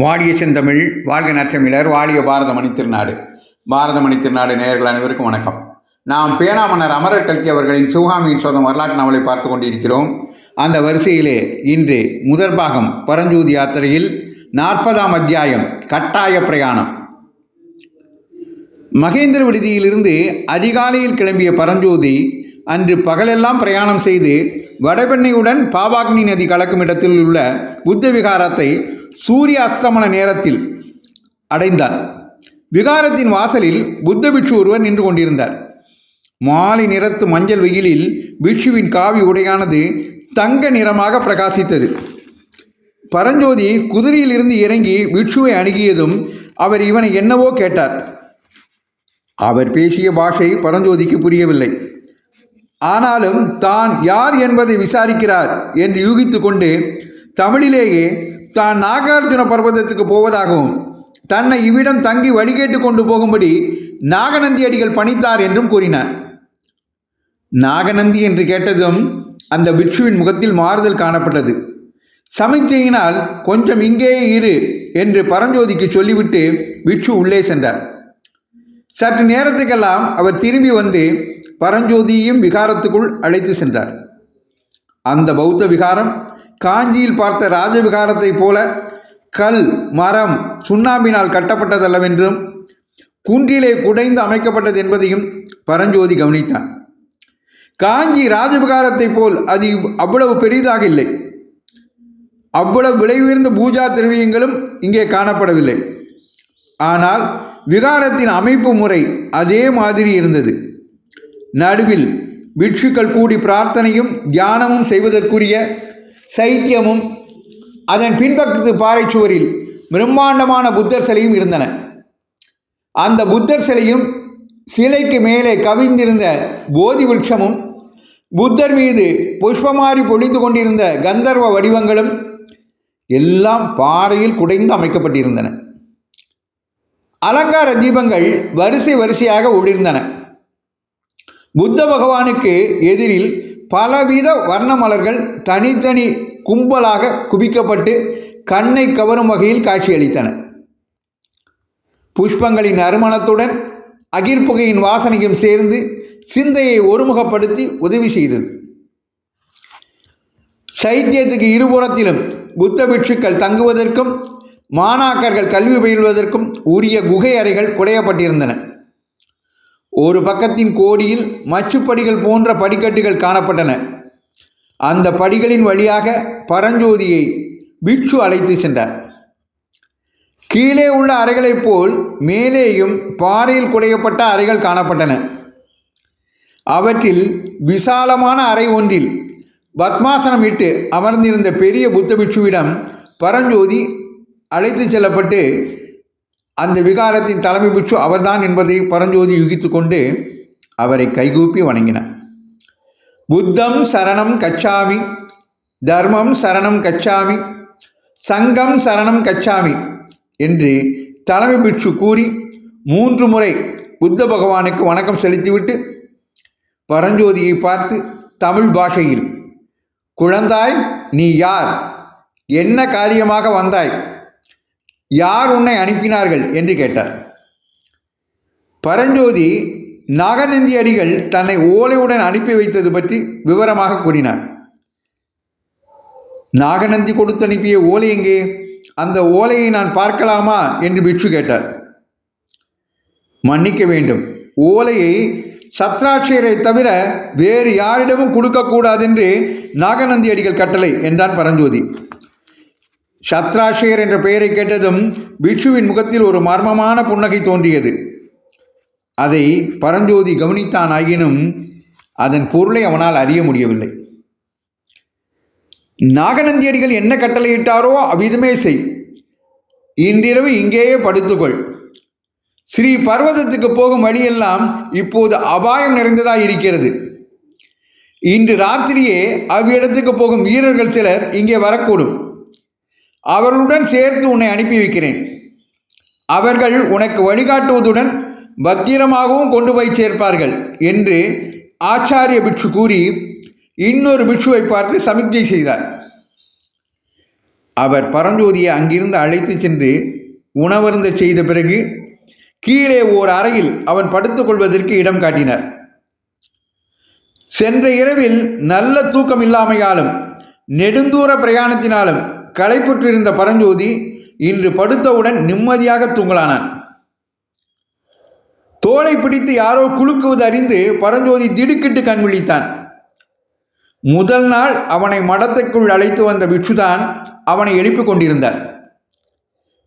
வாழிய செந்தமிழ் வாழ்க நற்றமிழர் வாழிய பாரத மணித்திருநாடு பாரத மணித்திருநாடு நேயர்கள் அனைவருக்கும் வணக்கம். நாம் பேனாமன்னர் அமரர் கல்கி அவர்களின் சிவகாமியின் சொந்தம் வரலாற்று நாவலை பார்த்து கொண்டிருக்கிறோம். அந்த வரிசையிலே இன்று முதற் பாகம் பரஞ்சோதி யாத்திரையில் நாற்பதாம் அத்தியாயம் கட்டாய பிரயாணம். மகேந்திர விடுதியிலிருந்து அதிகாலையில் கிளம்பிய பரஞ்சோதி அன்று பகலெல்லாம் பிரயாணம் செய்து வடபெண்ணையுடன் பாபாக்னி நதி கலக்கும் இடத்தில் உள்ள புத்த விகாரத்தை சூரிய அஸ்தமன நேரத்தில் அடைந்தான் விகாரத்தின் வாசலில் புத்த பிட்சு ஒருவர் நின்று கொண்டிருந்தார். மாலை நிறத்து மஞ்சள் வெயிலில் பிட்சுவின் காவி உடையானது தங்க நிறமாக பிரகாசித்தது. பரஞ்சோதி குதிரையிலிருந்து இறங்கி பிட்சுவை அணுகியதும் அவர் இவனை என்னவோ கேட்டார். அவர் பேசிய பாஷை பரஞ்சோதிக்கு புரியவில்லை. ஆனாலும் தான் யார் என்பதை விசாரிக்கிறார் என்று யூகித்து கொண்டு தமிழிலேயே தான் நாகார்ஜுன பர்வதத்துக்கு போவதாகவும் தன்னை இவ்விடம் தங்கி வழிகேட்டு கொண்டு போகும்படி நாகநந்தி அடிகள் பணித்தார் என்றும் கூறினார். நாகநந்தி என்று கேட்டதும் அந்த பிக்ஷுவின் முகத்தில் மாறுதல் காணப்பட்டது. சமிக்ஞையினால் கொஞ்சம் இங்கேயே இரு என்று பரஞ்சோதிக்கு சொல்லிவிட்டு பிக்ஷு உள்ளே சென்றார். சற்று நேரத்துக்கெல்லாம் அவர் திரும்பி வந்து பரஞ்சோதியையும் விகாரத்துக்குள் அழைத்து சென்றார். அந்த பௌத்த விகாரம் காஞ்சியில் பார்த்த ராஜவிகாரத்தைப் போல கல் மரம் சுண்ணாம்பினால் கட்டப்பட்டதல்லவென்றும் குன்றிலே குடைந்து அமைக்கப்பட்டது என்பதையும் பரஞ்சோதி கவனித்தான். காஞ்சி ராஜவிகாரத்தைப் போல் அது அவ்வளவு பெரிதாக இல்லை. அவ்வளவு விலை உயர்ந்த பூஜா திரவியங்களும் இங்கே காணப்படவில்லை. ஆனால் விகாரத்தின் அமைப்பு முறை அதே மாதிரி இருந்தது. நடுவில் பிட்சுக்கள் கூடி பிரார்த்தனையும் தியானமும் செய்வதற்குரிய சைத்தியமும் அதன் பின்பக்கத்து பாறை சுவரில் பிரம்மாண்டமான புத்தர் சிலையும் இருந்தன. அந்த புத்தர் சிலையும் சிலைக்கு மேலே கவிந்திருந்த போதி விருட்சமும் புத்தர் மீது புஷ்பமாரி பொழிந்து கொண்டிருந்த கந்தர்வ வடிவங்களும் எல்லாம் பாறையில் குடைந்து அமைக்கப்பட்டிருந்தன. அலங்கார தீபங்கள் வரிசை வரிசையாக ஒளிர்ந்தன. புத்த பகவானுக்கு எதிரில் பலவித வர்ணமலர்கள் தனித்தனி கும்பலாக குவிக்கப்பட்டு கண்ணை கவரும் வகையில் காட்சியளித்தன. புஷ்பங்களின் நறுமணத்துடன் அகிர்புகையின் வாசனையும் சேர்ந்து சிந்தையை ஒருமுகப்படுத்தி உதவி செய்தது. சைத்தியத்துக்கு இருபுறத்திலும் புத்த பிட்சுக்கள் தங்குவதற்கும் மாணாக்கர்கள் கல்வி பயில்வதற்கும் உரிய குகை அறைகள் குடையப்பட்டிருந்தன. ஒரு பக்கத்தின் கோடியில் மச்சுப்படிகள் போன்ற படிக்கட்டுகள் காணப்பட்டன. அந்த படிகளின் வழியாக பரஞ்சோதியை பிட்சு அழைத்து சென்றார். கீழே உள்ள அறைகளைப் போல் மேலேயும் பாறையில் குடையப்பட்ட அறைகள் காணப்பட்டன. அவற்றில் விசாலமான அறை ஒன்றில் பத்மாசனம் இட்டு அமர்ந்திருந்த பெரிய புத்த பிட்சுவிடம் பரஞ்சோதி அழைத்து செல்லப்பட்டு அந்த விகாரத்தின் தலைமை பிட்சு அவர்தான் என்பதை பரஞ்சோதி யுகித்து கொண்டு அவரை கைகூப்பி வணங்கினார். புத்தம் சரணம் கச்சாமி தர்மம் சரணம் கச்சாமி சங்கம் சரணம் கச்சாமி என்று தலைமை பிட்சு கூறி மூன்று முறை புத்த பகவானுக்கு வணக்கம் செலுத்திவிட்டு பரஞ்சோதியை பார்த்து தமிழ் பாஷையில் குழந்தாய் நீ யார்? என்ன காரியமாக வந்தாய்? யார் உன்னை அனுப்பினார்கள்? என்று கேட்டார். பரஞ்சோதி நாகநந்தி அடிகள் தன்னை ஓலையுடன் அனுப்பி வைத்தது பற்றி விவரமாக கூறினார். நாகநந்தி கொடுத்து அனுப்பிய ஓலை எங்கே? அந்த ஓலையை நான் பார்க்கலாமா? என்று பிட்சு கேட்டார். மன்னிக்க வேண்டும். ஓலையை சத்ராட்சியரை தவிர வேறு யாரிடமும் கொடுக்கக்கூடாது என்று நாகநந்தி அடிகள் கட்டளை என்றான் பரஞ்சோதி. சத்ராஷியர் என்ற பெயரை கேட்டதும் பிக்ஷுவின் முகத்தில் ஒரு மர்மமான புன்னகை தோன்றியது. அதை பரஞ்சோதி கவனித்தான் ஆகினும் அதன் பொருளை அவனால் அறிய முடியவில்லை. நாகநந்தியடிகள் என்ன கட்டளையிட்டாரோ அவ்விதமே செய். இன்றிரவு இங்கேயே படுத்துக்கொள். ஸ்ரீ பர்வதத்துக்கு போகும் வழியெல்லாம் இப்போது அபாயம் நிறைந்ததாக இருக்கிறது. இன்று ராத்திரியே அவ்விடத்துக்கு போகும் வீரர்கள் சிலர் இங்கே வரக்கூடும். அவர்களுடன் சேர்த்து உன்னை அனுப்பி வைக்கிறேன். அவர்கள் உனக்கு வழிகாட்டுவதுடன் பத்திரமாகவும் கொண்டு போய் சேர்ப்பார்கள் என்று ஆச்சாரிய பிட்சு கூறி இன்னொரு பிட்சுவை பார்த்து சமிக்ஞை செய்தார். அவர் பரஞ்சோதியை அங்கிருந்து அழைத்துச் சென்று உணவருந்த செய்த பிறகு கீழே ஓர் அறையில் அவன் படுத்துக் கொள்வதற்கு இடம் காட்டினார். சென்ற இரவில் நல்ல தூக்கம் இல்லாமையாலும் நெடுந்தூர பிரயாணத்தினாலும் களைப்புற்றிருந்த பரஞ்சோதி இன்று படுத்தவுடன் நிம்மதியாக தூங்கலானான் தோலை பிடித்து யாரோ குலுக்குவது அறிந்து பரஞ்சோதி திடுக்கிட்டு கண் விழித்தான். முதல் நாள் அவனை மடத்துக்குள் அழைத்து வந்த பிட்சுதான் அவனை எழுப்பிக் கொண்டிருந்தார்.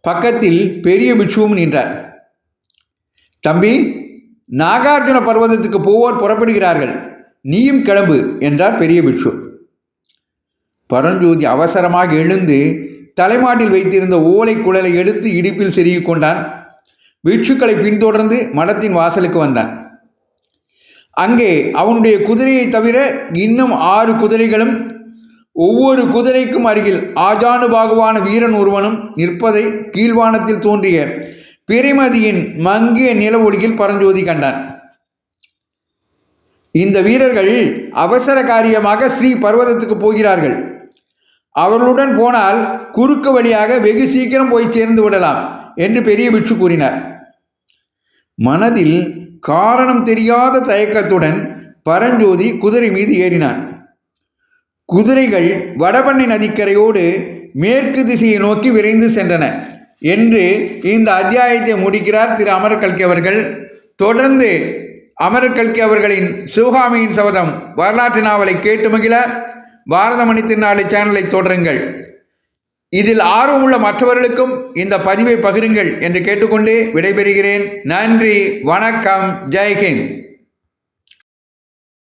பக்கத்தில் பெரிய பிட்சுவும் நின்றார். தம்பி நாகார்ஜுன பர்வதத்துக்கு போவோர் புறப்படுகிறார்கள். நீயும் கிளம்பு என்றார் பெரிய பிட்சு பரஞ்சோதி அவசரமாக எழுந்து தலைமாட்டில் வைத்திருந்த ஓலை குழலை எடுத்து இடுப்பில் செருகி கொண்டான். பிட்சுக்களை பின்தொடர்ந்து மடத்தின் வாசலுக்கு வந்தான். அங்கே அவனுடைய குதிரையை தவிர இன்னும் ஆறு குதிரைகளும் ஒவ்வொரு குதிரைக்கும் அருகில் ஆஜானுபாகுவான வீரன் ஒருவனும் நிற்பதை கீழ்வானத்தில் தோன்றிய பிறைமதியின் மங்கிய நில ஒளியில் பரஞ்சோதி கண்டான். இந்த வீரர்கள் அவசர காரியமாக ஸ்ரீ பர்வதத்துக்கு போகிறார்கள். அவர்களுடன் போனால் குறுக்கு வழியாக வெகு சீக்கிரம் போய் சேர்ந்து விடலாம் என்று பெரிய பிட்சு கூறினார். மனதில் காரணம் தெரியாத தயக்கத்துடன் பரஞ்சோதி குதிரை மீது ஏறினான். குதிரைகள் வடபண்ணை நதிக்கரையோடு மேற்கு திசையை நோக்கி விரைந்து சென்றன என்று இந்த அத்தியாயத்தை முடிக்கிறார் திரு அமர் கல்கி அவர்கள். தொடர்ந்து அமர் கல்கி அவர்களின் சிவகாமியின் சபதம் வரலாற்று நாவலை கேட்டு மகிழ பாரதமணி திருநாளை சேனலை தொடருங்கள். இதில் ஆர்வமுள்ள மற்றவர்களுக்கும் இந்த பதிவை பகிருங்கள் என்று கேட்டுக்கொண்டு விடைபெறுகிறேன். நன்றி வணக்கம் ஜெய்ஹிந்த்